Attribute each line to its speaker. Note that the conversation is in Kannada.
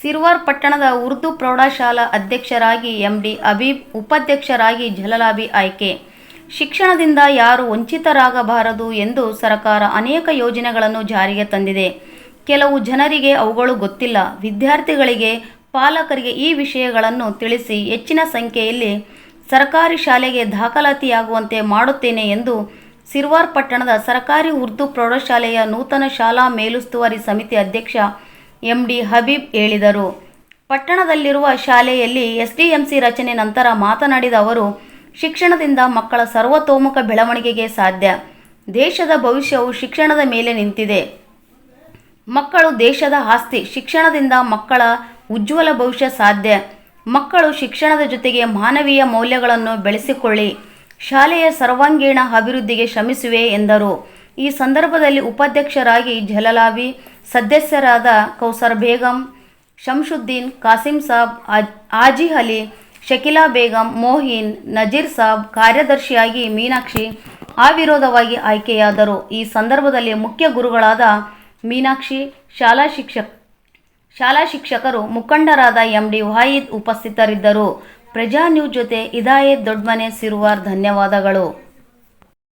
Speaker 1: ಸಿರ್ವಾರ್ ಪಟ್ಟಣದ ಉರ್ದು ಪ್ರೌಢಶಾಲಾ ಅಧ್ಯಕ್ಷರಾಗಿ ಎಂಡಿ ಅಬೀಬ್, ಉಪಾಧ್ಯಕ್ಷರಾಗಿ ಜಲಲಾಬಿ ಆಯ್ಕೆ. ಶಿಕ್ಷಣದಿಂದ ಯಾರು ವಂಚಿತರಾಗಬಾರದು ಎಂದು ಸರ್ಕಾರ ಅನೇಕ ಯೋಜನೆಗಳನ್ನು ಜಾರಿಗೆ ತಂದಿದೆ. ಕೆಲವು ಜನರಿಗೆ ಅವುಗಳು ಗೊತ್ತಿಲ್ಲ. ವಿದ್ಯಾರ್ಥಿಗಳಿಗೆ, ಪಾಲಕರಿಗೆ ಈ ವಿಷಯಗಳನ್ನು ತಿಳಿಸಿ ಹೆಚ್ಚಿನ ಸಂಖ್ಯೆಯಲ್ಲಿ ಸರ್ಕಾರಿ ಶಾಲೆಗೆ ದಾಖಲಾತಿಯಾಗುವಂತೆ ಮಾಡುತ್ತೇನೆ ಎಂದು ಸಿರ್ವಾರ್ ಪಟ್ಟಣದ ಸರ್ಕಾರಿ ಉರ್ದು ಪ್ರೌಢಶಾಲೆಯ ನೂತನ ಶಾಲಾ ಮೇಲುಸ್ತುವಾರಿ ಸಮಿತಿ ಅಧ್ಯಕ್ಷ ಎಂಡಿ ಹಬೀಬ್ ಹೇಳಿದರು. ಪಟ್ಟಣದಲ್ಲಿರುವ ಶಾಲೆಯಲ್ಲಿ ಎಸ್ಡಿಎಂಸಿ ರಚನೆ ನಂತರ ಮಾತನಾಡಿದ ಅವರು, ಶಿಕ್ಷಣದಿಂದ ಮಕ್ಕಳ ಸರ್ವತೋಮುಖ ಬೆಳವಣಿಗೆಗೆ ಸಾಧ್ಯ. ದೇಶದ ಭವಿಷ್ಯವು ಶಿಕ್ಷಣದ ಮೇಲೆ ನಿಂತಿದೆ. ಮಕ್ಕಳು ದೇಶದ ಆಸ್ತಿ, ಶಿಕ್ಷಣದಿಂದ ಮಕ್ಕಳ ಉಜ್ವಲ ಭವಿಷ್ಯ ಸಾಧ್ಯ. ಮಕ್ಕಳು ಶಿಕ್ಷಣದ ಜೊತೆಗೆ ಮಾನವೀಯ ಮೌಲ್ಯಗಳನ್ನು ಬೆಳೆಸಿಕೊಳ್ಳಿ. ಶಾಲೆಯ ಸರ್ವಾಂಗೀಣ ಅಭಿವೃದ್ಧಿಗೆ ಶ್ರಮಿಸುವೆ ಎಂದರು. ಈ ಸಂದರ್ಭದಲ್ಲಿ ಉಪಾಧ್ಯಕ್ಷರಾಗಿ ಜಲಲಾಬಿ ಸದಸ್ಯರಾದ ಕೌಸರ್ ಬೇಗಂ, ಶಂಶುದ್ದೀನ್ ಕಾಸಿಂ ಸಾಬ್, ಆಜ್- ಅಲಿ, ಶಕಿಲಾ ಬೇಗಂ, ಮೋಹಿನ್, ನಜೀರ್ ಸಾಬ್ ಕಾರ್ಯದರ್ಶಿಯಾಗಿ ಮೀನಾಕ್ಷಿ ಅವಿರೋಧವಾಗಿ ಆಯ್ಕೆಯಾದರು. ಈ ಸಂದರ್ಭದಲ್ಲಿ ಮುಖ್ಯ ಗುರುಗಳಾದ ಮೀನಾಕ್ಷಿ, ಶಾಲಾ ಶಿಕ್ಷಕ, ಶಾಲಾ ಶಿಕ್ಷಕರು ಮುಖಂಡರಾದ ಎಂಡಿ ವಾಹಿದ್ ಉಪಸ್ಥಿತರಿದ್ದರು. ಪ್ರಜಾ ನ್ಯೂಸ್ ಜೊತೆ ಇದಾಯತ್ ದೊಡ್ಮನೆ ಸಿರುವಾರ್ ಧನ್ಯವಾದಗಳು.